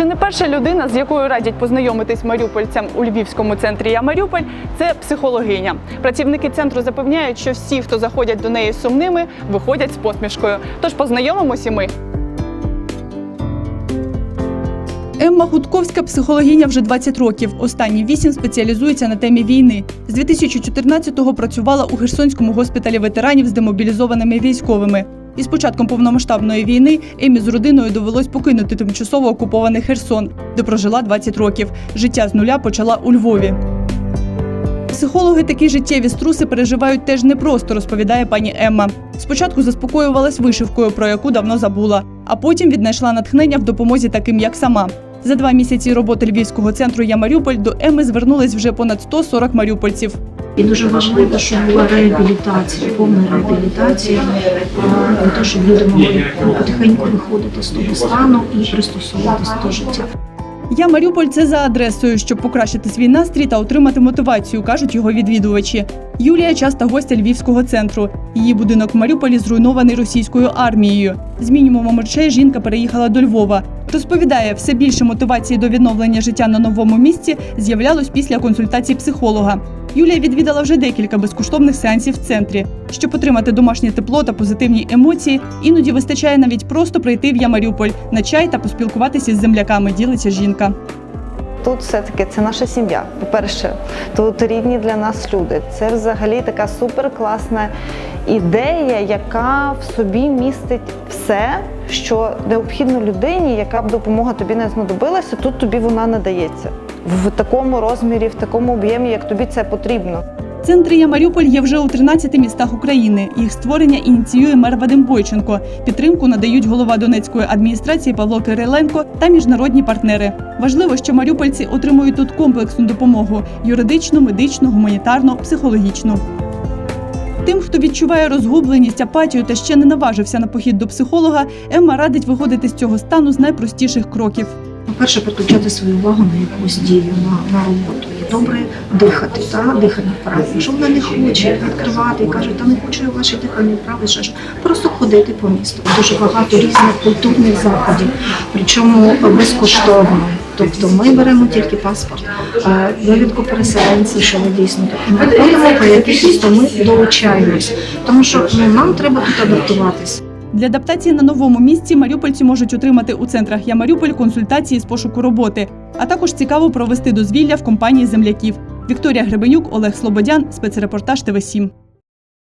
Чи не перша людина, з якою радять познайомитись маріупольцям у львівському центрі Я Маріуполь, це психологиня. Працівники центру запевняють, що всі, хто заходять до неї сумними, виходять з посмішкою. Тож познайомимося ми. Емма Гудковська психологиня вже 20 років. Останні вісім спеціалізується на темі війни. З 2014-го працювала у Херсонському госпіталі ветеранів з демобілізованими військовими. І з початком повномасштабної війни Емі з родиною довелось покинути тимчасово окупований Херсон, де прожила 20 років. Життя з нуля почала у Львові. Психологи такі життєві струси переживають теж непросто, розповідає пані Емма. Спочатку заспокоювалась вишивкою, про яку давно забула, а потім віднайшла натхнення в допомозі таким, як сама. За два місяці роботи львівського центру Я Маріуполь до Еми звернулись вже понад 140 маріупольців. І дуже важливо, щоб була реабілітація, повна реабілітація, для того, щоб люди могли потихеньку виходити з того стану і пристосовуватися до життя. Я Маріуполь це за адресою, щоб покращити свій настрій та отримати мотивацію, кажуть його відвідувачі. Юлія часта гостя львівського центру. Її будинок в Маріуполі зруйнований російською армією. З мінімумом речей жінка переїхала до Львова. Розповідає, все більше мотивації до відновлення життя на новому місці з'являлось після консультацій психолога. Юлія відвідала вже декілька безкоштовних сеансів в центрі. Щоб отримати домашнє тепло та позитивні емоції, іноді вистачає навіть просто прийти в Я Маріуполь на чай та поспілкуватися з земляками. Ділиться жінка. Тут все-таки це наша сім'я. По-перше, тут рідні для нас люди. Це взагалі така суперкласна ідея, яка в собі містить все, що необхідно людині, яка б допомога тобі не знадобилася, тут тобі вона надається в такому розмірі, в такому об'ємі, як тобі це потрібно. Центри Я Маріуполь є вже у 13 містах України. Їх створення ініціює мер Вадим Бойченко. Підтримку надають голова Донецької адміністрації Павло Кириленко та міжнародні партнери. Важливо, що маріупольці отримують тут комплексну допомогу: юридичну, медичну, гуманітарну, психологічну. Тим, хто відчуває розгубленість, апатію та ще не наважився на похід до психолога, Емма радить виходити з цього стану з найпростіших кроків. По-перше, переключати свою увагу на якусь дію, на, на роботу. І добре дихати, та дихання вправи. Якщо вона не хоче відкривати і каже, та не хочу я ваші дихальні вправи, ще ж просто ходити по місту. Дуже багато різних культурних заходів, причому безкоштовно. Тобто ми беремо тільки паспорт, е, довідку переселенця, що ми дійсно ми ходимо по якихось, то ми долучаємось, тому що ну, нам треба тут адаптуватися. Для адаптації на новому місці маріупольці можуть отримати у центрах Я Маріуполь консультації з пошуку роботи, а також цікаво провести дозвілля в компанії земляків. Вікторія Гребенюк, Олег Слободян, спецрепортаж ТВ 7